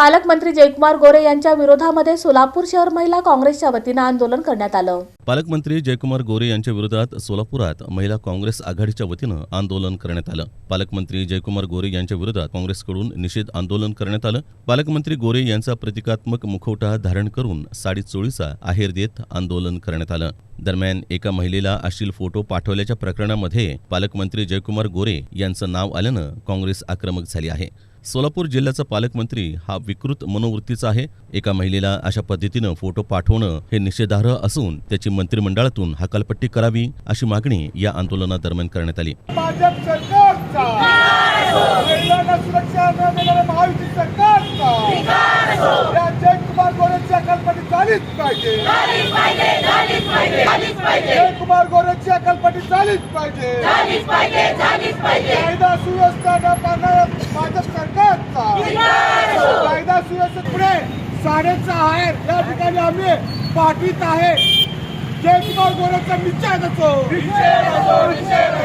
पालकमंत्री जयकुमार गोरे यांच्या विरोधामध्ये सोलापूर शहर महिला काँग्रेसच्या वतीनं आंदोलन करण्यात आलं. पालकमंत्री जयकुमार गोरे यांच्या विरोधात सोलापुरात महिला काँग्रेस आघाडीच्या वतीनं आंदोलन करण्यात आलं. पालकमंत्री जयकुमार गोरे यांच्या विरोधात काँग्रेसकडून निषेध आंदोलन करण्यात आलं. पालकमंत्री गोरे यांचा प्रतिकात्मक मुखवटा धारण करून साडी चोळीचा आहेर देत आंदोलन करण्यात आलं. दरम्यान एका महिलेला अश्लील फोटो पाठवल्याच्या प्रकरणामध्ये पालकमंत्री जयकुमार गोरे यांचं नाव आल्यानं काँग्रेस आक्रमक झाली आहे. सोलापूर जिल्ह्याचा पालकमंत्री हा विकृत मनोवृत्तीचा आहे. एका महिलेला अशा पद्धतीनं फोटो पाठवणं हे निषेधार्ह असून त्याची मंत्रिमंडळातून हकालपट्टी करावी अशी मागणी या आंदोलनादरम्यान करण्यात आली. जयकुमार गोरेची झालीच पाहिजे. पुढे साडेचा आहेर या ठिकाणी आम्ही पाठवित आहे. जयकुमार गोरेचा निषेध असो.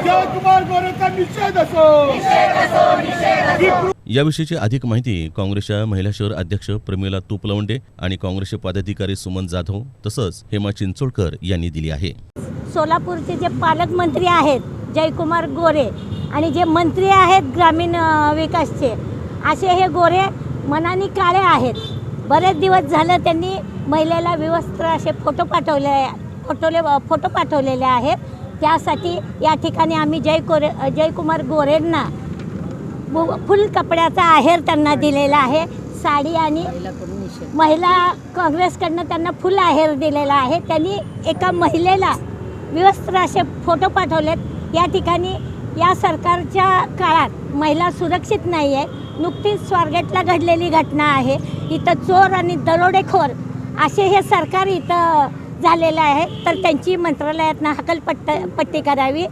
जयकुमार गोरेचा निषेध असो. याविषयीची अधिक माहिती काँग्रेसच्या महिला शहर अध्यक्ष प्रमिला तुपलवंडे आणि काँग्रेसचे पदाधिकारी सुमन जाधव तसंच हेमा चिंचोळकर यांनी दिली आहे. सोलापूरचे जे पालकमंत्री आहेत जयकुमार गोरे आणि जे मंत्री आहेत ग्रामीण विकासचे असे हे गोरे मनाने काळे आहेत. बरेच दिवस झालं त्यांनी महिलेला विवस्त्र असे फोटो पाठवले फोटोले फोटो पाठवलेले आहेत. त्यासाठी या ठिकाणी आम्ही जय कोरे जयकुमार गोरेंना फुल कपड्याचा आहेर त्यांना दिलेला आहे. साडी आणि महिला काँग्रेसकडनं त्यांना फुल आहेर दिलेला आहे. त्यांनी एका महिलेला विवस्त्र असे फोटो पाठवलेत. या ठिकाणी या सरकारच्या काळात महिला सुरक्षित नाही आहे नुकतीच स्वारगेटला घडलेली घटना आहे. इथं चोर आणि दरोडेखोर असे हे सरकार इथं झालेलं आहे. तर त्यांची मंत्रालयातनं हकलपट्ट पट्टी करावी.